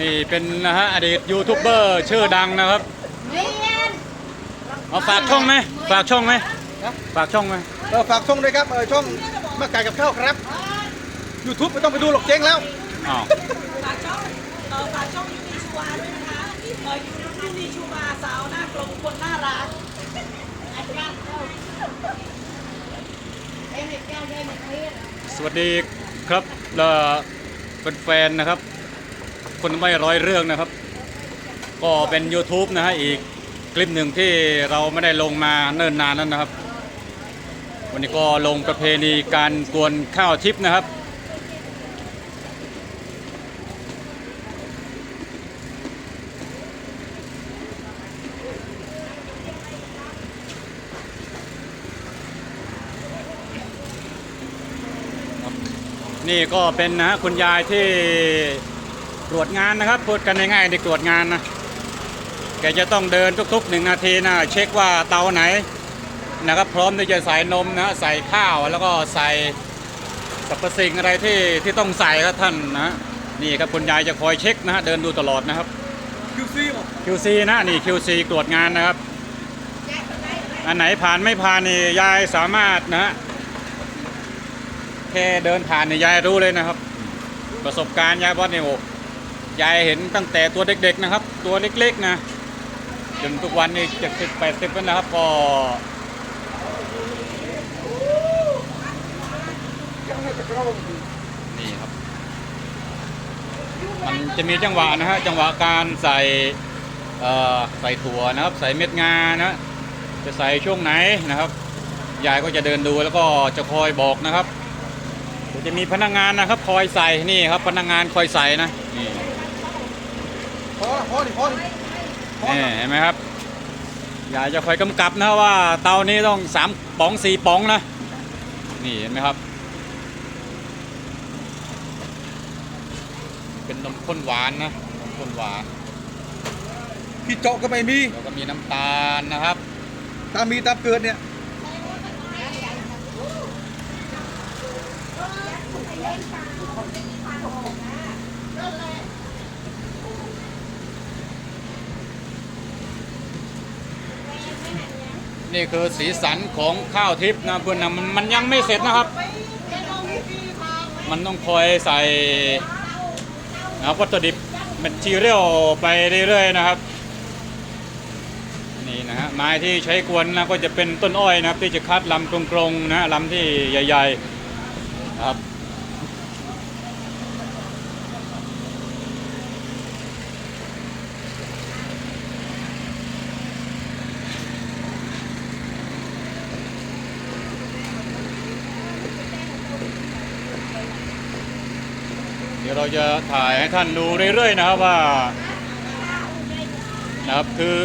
นี่เป็นนะฮะอดีตยูทูบเบอร์ชื่อดังนะครับเอาฝากช่องไหมฝากช่องไหมฝากช่องไหมเออฝากช่องด้วยครับเออช่องมาไก่กับข้าวครับ YouTube ไม่ต้องไปดูหรอกเจ๊งแล้วอ้าวฝากช่องเอ่อฝากช่องยูนิชูวาด้วยนะคะเอ่อยูนิชูวาสาวหน้ากลมคนน่ารัก สวัสดีครับเอ่อเป็นแฟนนะครับ คนไม่ร้อยเรื่องนะครับ ก็เป็น YouTube นะฮะอีกคลิปหนึ่งที่เราไม่ได้ลงมาเนิ่นนานแล้วนะครับ วันนี้ก็ลงประเพณีการกวนข้าวทิพย์นะครับ นี่ก็เป็นนะคุณยายที่ตรวจงานนะครับ พูดกันง่ายๆในตรวจงานนะแกจะต้องเดินทุกๆหนึ่งนาทีนะเช็คว่าเตาไหนนะครับพร้อมที่จะใส่นมนะใส่ข้าวแล้วก็ใส่สรรพสิ่งอะไรที่ที่ต้องใส่ครับท่านนะนี่ครับคุณยายจะคอยเช็คนะฮะเดินดูตลอดนะครับ QC หมด QC นะนี่ QC ตรวจงานนะครับ อันไหนผ่านไม่ผ่านนี่ยายสามารถนะฮะ แค่เดินผ่านเนี่ยยายรู้เลยนะครับ ประสบการณ์ยายบอสเนี่ยโอ้ยายเห็นตั้งแต่ตัวเด็กๆนะครับ ตัวเล็กๆนะจนทุกวันนี้เจ็ดสิบแปดสิบแล้วนะครับก็นี่ครับ มันจะมีจังหวะนะฮะจังหวะการใส่เอ่อใส่ถั่วนะครับ ใส่เม็ดงานะจะใส่ช่วงไหนนะครับยายก็จะเดินดูแล้วก็จะคอยบอกนะครับ จะมีพนักงานนะครับ คอยใส่นี่ครับ พนักงานคอยใส่นะนี่พอละพอดิพอดิพอนี่ละเห็นไหมครับยายจะคอยกำกับนะว่าเตานี้ต้องสามป๋องสี่ป๋องนะ นี่เห็นไหมครับ เป็นนมข้นหวานนะนมข้นหวานพี่เจาะก็ไม่มีแล้วก็มีน้ำตาลนะครับตามมีตามเกิดเนี่ย นี่คือสีสันของข้าวทิพย์นะเพื่อนนะมันมันยังไม่เสร็จนะครับ มันต้องคอยใส่นะวัตถุดิบมันทีเรียลไปเรื่อยๆนะครับ นี่นะฮะไม้ที่ใช้กวนนะก็จะเป็นต้นอ้อยนะครับ ที่จะคัดลำกลงๆนะลำที่ใหญ่ ๆ ครับ เดี๋ยวเราจะถ่ายให้ท่านดูเรื่อยๆนะครับว่านะครับคือ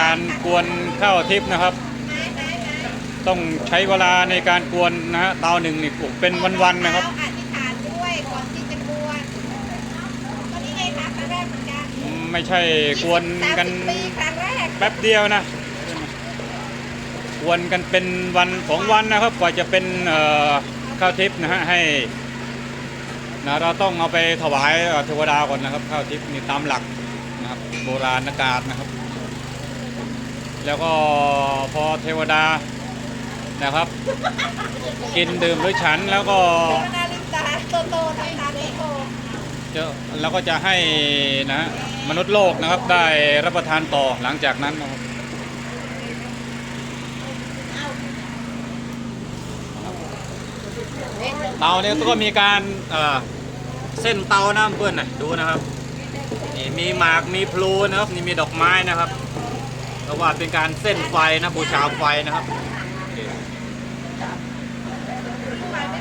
การกวนข้าวทิพย์นะครับ ต้องใช้เวลาในการกวนนะฮะเตาหนึ่งนี่เป็นวันๆนะครับ อธิษฐานด้วยก่อนที่จะบวชตอนนี้ไงคะครั้งแรกเหมือนกันไม่ใช่กวนกัน20-30ปีครั้งแรกแป๊บเดียวนะกวนกันเป็นวันของวันนะครับกว่าจะเป็นเอ่อข้าวทิพย์นะฮะให้นะเราต้องเอาไปถวายเทวดาก่อนนะครับ ข้าวทิพย์นี่ตามหลักนะครับโบราณกาศนะครับ แล้วก็พอเทวดา นะครับ กินดื่มหรือฉันแล้วก็เทวดาลืมตาโตๆทำตาโตจะแล้วก็จะให้นะฮะมนุษย์โลกนะครับได้รับประทานต่อหลังจากนั้นนะครับเตาเนี่ยก็มีการเอ่อเส้นเตานะเพื่อนนะดูนะครับนี่มีหมากมีพลูนะครับนี่มีดอกไม้นะครับเพราะว่าเป็นการเส้นไฟนะบูชาไฟนะครับๆ